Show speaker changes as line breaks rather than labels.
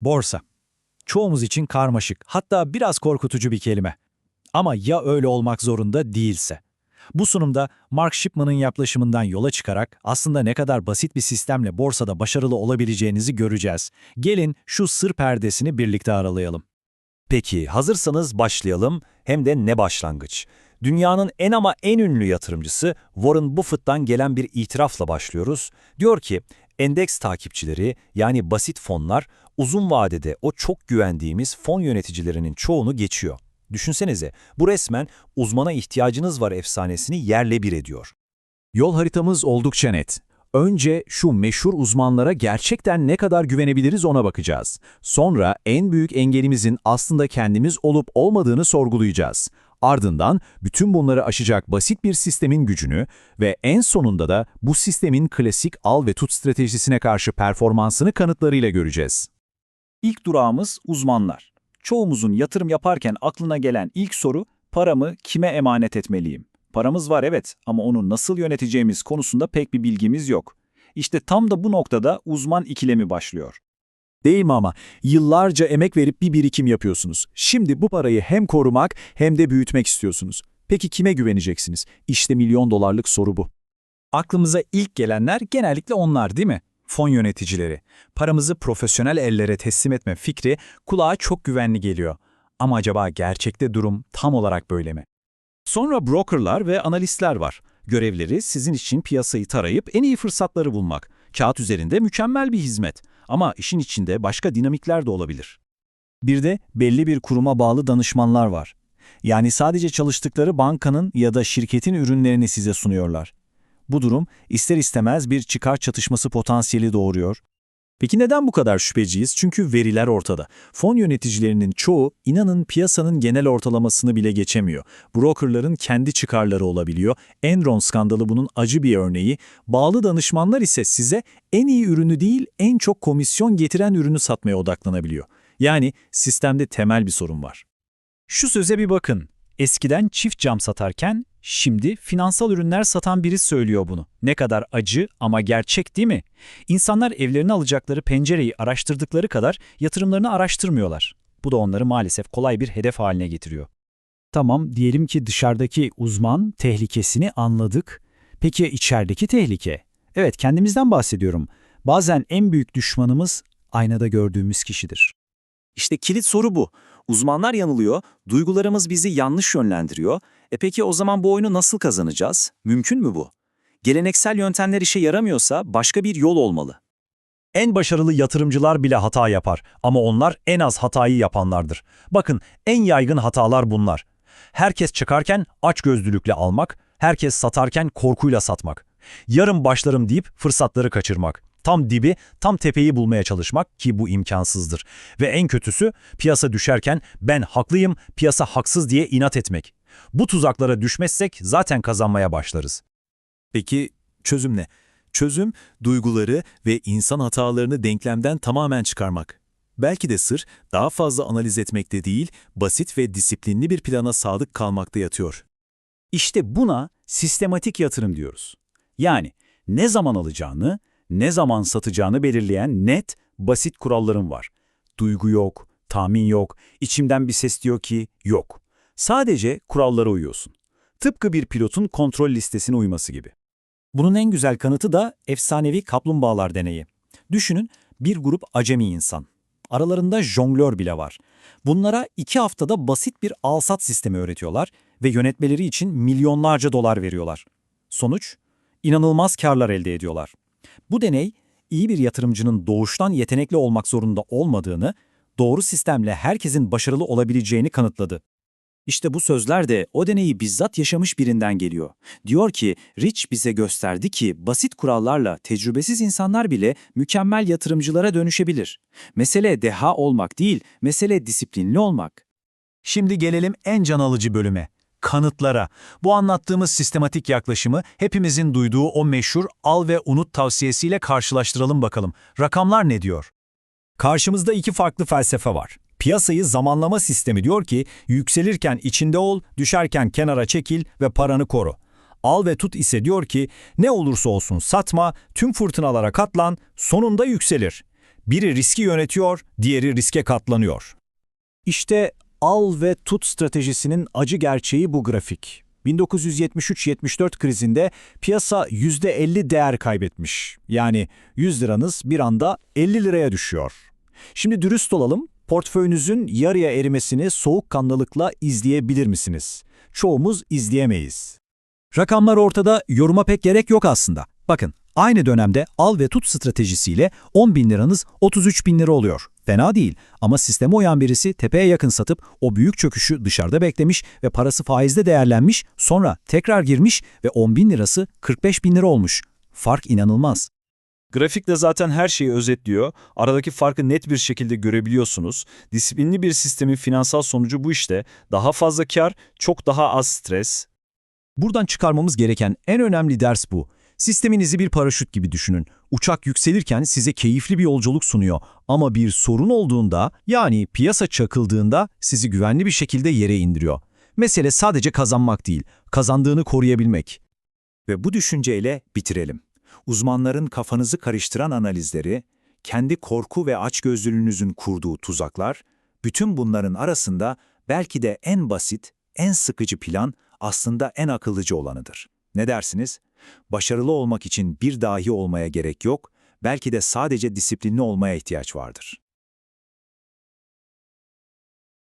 Borsa. Çoğumuz için karmaşık, hatta biraz korkutucu bir kelime. Ama ya öyle olmak zorunda değilse? Bu sunumda Mark Shipman'ın yaklaşımından yola çıkarak aslında ne kadar basit bir sistemle borsada başarılı olabileceğinizi göreceğiz. Gelin şu sır perdesini birlikte aralayalım.
Peki hazırsanız başlayalım hem de ne başlangıç. Dünyanın en ama en ünlü yatırımcısı Warren Buffett'tan gelen bir itirafla başlıyoruz. Diyor ki endeks takipçileri yani basit fonlar uzun vadede o çok güvendiğimiz fon yöneticilerinin çoğunu geçiyor. Düşünsenize bu resmen uzmana ihtiyacınız var efsanesini yerle bir ediyor.
Yol haritamız oldukça net. Önce şu meşhur uzmanlara gerçekten ne kadar güvenebiliriz ona bakacağız. Sonra en büyük engelimizin aslında kendimiz olup olmadığını sorgulayacağız. Ardından bütün bunları aşacak basit bir sistemin gücünü ve en sonunda da bu sistemin klasik al ve tut stratejisine karşı performansını kanıtlarıyla göreceğiz.
İlk durağımız uzmanlar. Çoğumuzun yatırım yaparken aklına gelen ilk soru, paramı kime emanet etmeliyim? Paramız var evet ama onu nasıl yöneteceğimiz konusunda pek bir bilgimiz yok. İşte tam da bu noktada uzman ikilemi başlıyor.
Değil mi ama? Yıllarca emek verip bir birikim yapıyorsunuz. Şimdi bu parayı hem korumak hem de büyütmek istiyorsunuz. Peki kime güveneceksiniz? İşte milyon dolarlık soru bu.
Aklımıza ilk gelenler genellikle onlar değil mi? Fon yöneticileri. Paramızı profesyonel ellere teslim etme fikri kulağa çok güvenli geliyor. Ama acaba gerçekte durum tam olarak böyle mi? Sonra brokerlar ve analistler var. Görevleri sizin için piyasayı tarayıp en iyi fırsatları bulmak. Kağıt üzerinde mükemmel bir hizmet. Ama işin içinde başka dinamikler de olabilir. Bir de belli bir kuruma bağlı danışmanlar var. Yani sadece çalıştıkları bankanın ya da şirketin ürünlerini size sunuyorlar. Bu durum ister istemez bir çıkar çatışması potansiyeli doğuruyor. Peki neden bu kadar şüpheciyiz? Çünkü veriler ortada. Fon yöneticilerinin çoğu inanın piyasanın genel ortalamasını bile geçemiyor. Brokerların kendi çıkarları olabiliyor. Enron skandalı bunun acı bir örneği. Bağlı danışmanlar ise size en iyi ürünü değil en çok komisyon getiren ürünü satmaya odaklanabiliyor. Yani sistemde temel bir sorun var. Şu söze bir bakın. Eskiden çift cam satarken şimdi finansal ürünler satan biri söylüyor bunu. Ne kadar acı ama gerçek değil mi? İnsanlar evlerine alacakları pencereyi araştırdıkları kadar yatırımlarını araştırmıyorlar. Bu da onları maalesef kolay bir hedef haline getiriyor. Tamam, diyelim ki dışarıdaki uzman tehlikesini anladık. Peki içerideki tehlike? Evet, kendimizden bahsediyorum. Bazen en büyük düşmanımız aynada gördüğümüz kişidir.
İşte kilit soru bu. Uzmanlar yanılıyor, duygularımız bizi yanlış yönlendiriyor. E peki o zaman bu oyunu nasıl kazanacağız? Mümkün mü bu? Geleneksel yöntemler işe yaramıyorsa başka bir yol olmalı.
En başarılı yatırımcılar bile hata yapar ama onlar en az hatayı yapanlardır. Bakın en yaygın hatalar bunlar. Herkes çıkarken açgözlülükle almak, herkes satarken korkuyla satmak. Yarın başlarım deyip fırsatları kaçırmak. Tam dibi, tam tepeyi bulmaya çalışmak ki bu imkansızdır. Ve en kötüsü piyasa düşerken ben haklıyım, piyasa haksız diye inat etmek. Bu tuzaklara düşmezsek zaten kazanmaya başlarız.
Peki çözüm ne? Çözüm, duyguları ve insan hatalarını denklemden tamamen çıkarmak. Belki de sır, daha fazla analiz etmekte değil, basit ve disiplinli bir plana sadık kalmakta yatıyor.
İşte buna sistematik yatırım diyoruz. Yani ne zaman alacağını, ne zaman satacağını belirleyen net, basit kuralların var. Duygu yok, tahmin yok, içimden bir ses diyor ki yok. Sadece kurallara uyuyorsun. Tıpkı bir pilotun kontrol listesine uyması gibi. Bunun en güzel kanıtı da efsanevi kaplumbağalar deneyi. Düşünün bir grup acemi insan. Aralarında jonglör bile var. Bunlara iki haftada basit bir alsat sistemi öğretiyorlar ve yönetmeleri için milyonlarca dolar veriyorlar. Sonuç? İnanılmaz karlar elde ediyorlar. Bu deney, iyi bir yatırımcının doğuştan yetenekli olmak zorunda olmadığını, doğru sistemle herkesin başarılı olabileceğini kanıtladı. İşte bu sözler de o deneyi bizzat yaşamış birinden geliyor. Diyor ki, Rich bize gösterdi ki basit kurallarla tecrübesiz insanlar bile mükemmel yatırımcılara dönüşebilir. Mesele deha olmak değil, mesele disiplinli olmak. Şimdi gelelim en can alıcı bölüme. Kanıtlara. Bu anlattığımız sistematik yaklaşımı hepimizin duyduğu o meşhur al ve unut tavsiyesiyle karşılaştıralım bakalım. Rakamlar ne diyor? Karşımızda iki farklı felsefe var. Piyasayı zamanlama sistemi diyor ki, yükselirken içinde ol, düşerken kenara çekil ve paranı koru. Al ve tut ise diyor ki, ne olursa olsun satma, tüm fırtınalara katlan, sonunda yükselir.
Biri riski yönetiyor, diğeri riske katlanıyor.
İşte al ve tut stratejisinin acı gerçeği bu grafik. 1973-74 krizinde piyasa %50 değer kaybetmiş. Yani 100 liranız bir anda 50 liraya düşüyor. Şimdi dürüst olalım, portföyünüzün yarıya erimesini soğukkanlılıkla izleyebilir misiniz? Çoğumuz izleyemeyiz.
Rakamlar ortada, yoruma pek gerek yok aslında. Bakın, aynı dönemde al ve tut stratejisiyle 10 bin liranız 33 bin lira oluyor. Fena değil ama sisteme uyan birisi tepeye yakın satıp o büyük çöküşü dışarıda beklemiş ve parası faizde değerlenmiş, sonra tekrar girmiş ve 10 bin lirası 45 bin lira olmuş. Fark inanılmaz.
Grafik de zaten her şeyi özetliyor. Aradaki farkı net bir şekilde görebiliyorsunuz. Disiplinli bir sistemin finansal sonucu bu işte. Daha fazla kar, çok daha az stres.
Buradan çıkarmamız gereken en önemli ders bu. Sisteminizi bir paraşüt gibi düşünün. Uçak yükselirken size keyifli bir yolculuk sunuyor ama bir sorun olduğunda yani piyasa çakıldığında sizi güvenli bir şekilde yere indiriyor. Mesele sadece kazanmak değil, kazandığını koruyabilmek.
Ve bu düşünceyle bitirelim. Uzmanların kafanızı karıştıran analizleri, kendi korku ve açgözlülüğünüzün kurduğu tuzaklar, bütün bunların arasında belki de en basit, en sıkıcı plan aslında en akıllıca olanıdır. Ne dersiniz? Başarılı olmak için bir dahi olmaya gerek yok, belki de sadece disiplinli olmaya ihtiyaç vardır.